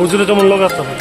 ওজনে কেমন লোক আসতে হবে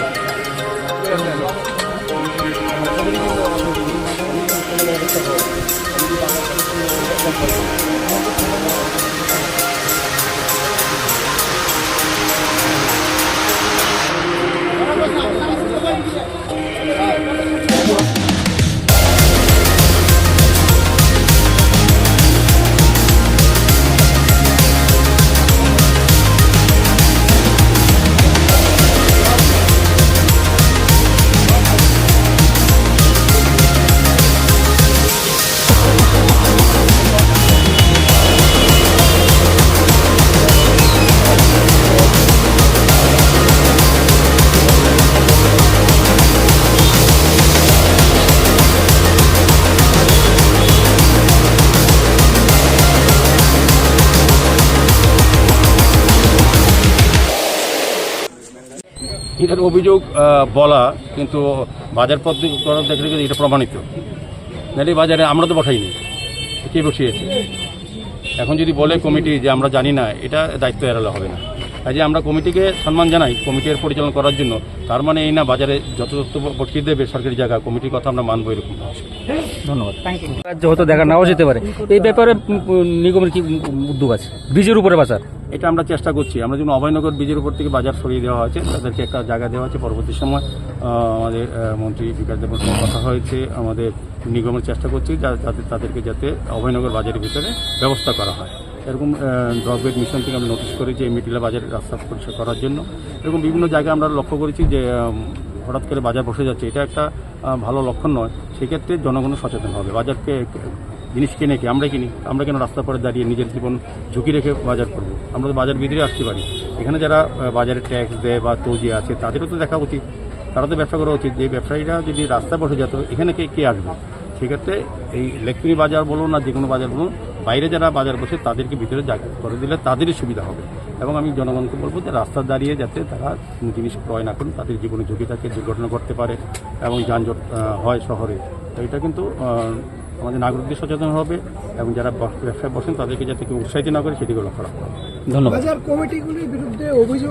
এটার অভিযোগ বলা কিন্তু বাজার পদ্ধতি করার দেখলে কিন্তু এটা প্রমাণিত। নাহলে বাজারে আমরা তো বসাইনি কে বসিয়েছে? এখন যদি বলে কমিটি যে আমরা জানি না এটা দায়িত্ব এড়ালে হবে না। কাজে আমরা কমিটিকে সম্মান জানাই কমিটির পরিচালনা করার জন্য তার মানে এই না বাজারে যত বসিয়ে দেবে সরকারি জায়গা কমিটির কথা আমরা মানবো এরকম ধন্যবাদ। রাজ্য হয়তো দেখা নাও যেতে পারে। এই ব্যাপারে নিগমের কি উদ্যোগ আছে? ব্রিজের উপরে বাজার। এটা আমরা চেষ্টা করছি। আমরা যেমন অভয়নগর ব্রিজের উপর থেকে বাজার সরিয়ে দেওয়া হয়েছে, তাদেরকে একটা জায়গা দেওয়া হয়েছে। পরবর্তী সময় আমাদের মন্ত্রী বিকাশ দেবের সঙ্গে কথা হয়েছে, আমাদের নিগমের চেষ্টা করছি যাতে তাদেরকে যাতে অভয়নগর বাজারের ভিতরে ব্যবস্থা করা হয়। এরকম ড্রগবেড মিশন থেকে আমরা নোটিশ করেছি এই মিটিলা বাজারের রাস্তা পরিষ্কার করার জন্য। এরকম বিভিন্ন জায়গায় আমরা লক্ষ্য করেছি যে হঠাৎ করে বাজার বসে যাচ্ছে। এটা একটা ভালো লক্ষণ নয়। সেক্ষেত্রে জনগণ সচেতন হবে। বাজারকে জিনিস কিনে কি, আমরা কিনি, আমরা কেন রাস্তার পরে দাঁড়িয়ে নিজের জীবন ঝুঁকি রেখে বাজার করব? আমরা তো বাজার ভিতরে আসতে পারি। এখানে যারা বাজারে ট্যাক্স দেয় বা তৌজি আছে, তাদেরও তো দেখা উচিত। তারা তো ব্যবসা করা উচিত। যে ব্যবসায়ীরা যদি রাস্তায় বসে যেত এখানে কে কে আসবে? সেক্ষেত্রে এই লেকপুরি বাজার বলুন না যে কোনো বাজার বলুন, বাইরে যারা বাজার বসে তাদেরকে ভিতরে করে দিলে তাদেরই সুবিধা হবে। এবং আমি জনগণকে বলব যে রাস্তা দাঁড়িয়ে যাতে তারা জিনিস ক্রয় না করুন, তাদের জীবনে ঝুঁকি থাকে, দুর্ঘটনা ঘটতে পারে এবং যানজট হয় শহরে। তো এটা কিন্তু আমাদের নাগরিকদের সচেতন হবে এবং যারা বস- ব্যবসায় বসেন তাদেরকে যাতে কেউ উৎসাহিত না করে সেদিকে লক্ষ্য রাখতে হবে। ধন্যবাদ। কমিটিগুলির বিরুদ্ধে অভিযোগ